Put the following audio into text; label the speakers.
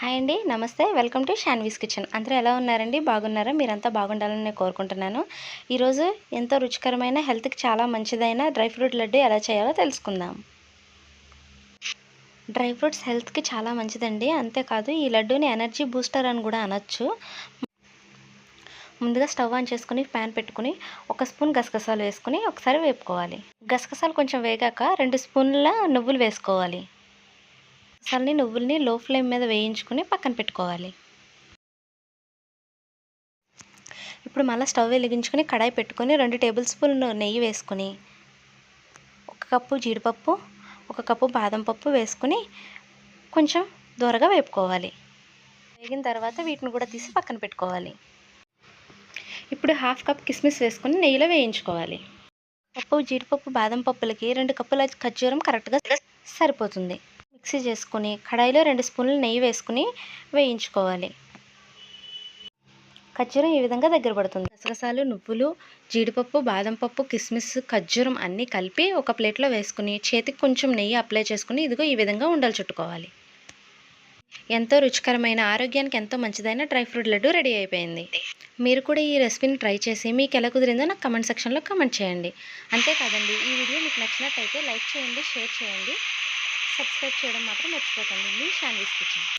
Speaker 1: Hi అండి. నమస్తే. Welcome to Shanvi's kitchen. అందరూ ఎలా ఉన్నారండి? బాగున్నారా? మీరంతా బాగుండాలని నేను కోరుకుంటున్నాను. ఈరోజు ఎంతో రుచికరమైన హెల్త్కి చాలా మంచిదైన డ్రై ఫ్రూట్ లడ్డు ఎలా చేయాలో తెలుసుకుందాం. డ్రై ఫ్రూట్స్ హెల్త్కి చాలా మంచిదండి. అంతేకాదు ఈ లడ్డూని ఎనర్జీ బూస్టర్ అని కూడా అనొచ్చు. ముందుగా స్టవ్ ఆన్ చేసుకుని ప్యాన్ పెట్టుకుని ఒక స్పూన్ గసగసాలు వేసుకుని ఒకసారి వేపుకోవాలి. గసగసాలు కొంచెం వేగాక రెండు స్పూన్ల నువ్వులు వేసుకోవాలి. గసగసాలని నువ్వుల్ని లో ఫ్లేమ్ మీద వేయించుకుని పక్కన పెట్టుకోవాలి. ఇప్పుడు మళ్ళీ స్టవ్ వెలిగించుకుని కడాయి పెట్టుకొని రెండు టేబుల్ స్పూన్లు నెయ్యి వేసుకుని ఒక కప్పు జీడిపప్పు ఒక కప్పు బాదం పప్పు వేసుకుని కొంచెం దూరగా వేపుకోవాలి. వేగిన తర్వాత వీటిని కూడా తీసి పక్కన పెట్టుకోవాలి. ఇప్పుడు హాఫ్ కప్ కిస్మిస్ వేసుకొని నెయ్యిలో వేయించుకోవాలి. పప్పు జీడిపప్పు బాదం పప్పులకి రెండు కప్పుల ఖర్జూరం కరెక్ట్గా సరిపోతుంది. మిక్సీ చేసుకుని కడాయిలో రెండు స్పూన్లు నెయ్యి వేసుకుని వేయించుకోవాలి. ఖర్జూరం ఈ విధంగా దగ్గర పడుతుంది. గసగసాలు నువ్వులు జీడిపప్పు బాదం పప్పు కిస్మిస్ ఖర్జూరం అన్నీ కలిపి ఒక ప్లేట్లో వేసుకుని చేతికి కొంచెం నెయ్యి అప్లై చేసుకుని ఇదిగో ఈ విధంగా ఉండలు చుట్టుకోవాలి. ఎంతో రుచికరమైన ఆరోగ్యానికి ఎంతో మంచిదైన డ్రై ఫ్రూట్ లడ్డు రెడీ అయిపోయింది. మీరు కూడా ఈ రెసిపీని ట్రై చేసి మీకు ఎలా కుదిరిందో నాకు కమెంట్ సెక్షన్లో కమెంట్ చేయండి. అంతేకాదండి ఈ వీడియో మీకు నచ్చినట్టయితే లైక్ చేయండి షేర్ చేయండి. సబ్స్క్రైబ్ చేయడం మాత్రం మర్చిపోకండి. మీ షాన్వీస్ కిచెన్.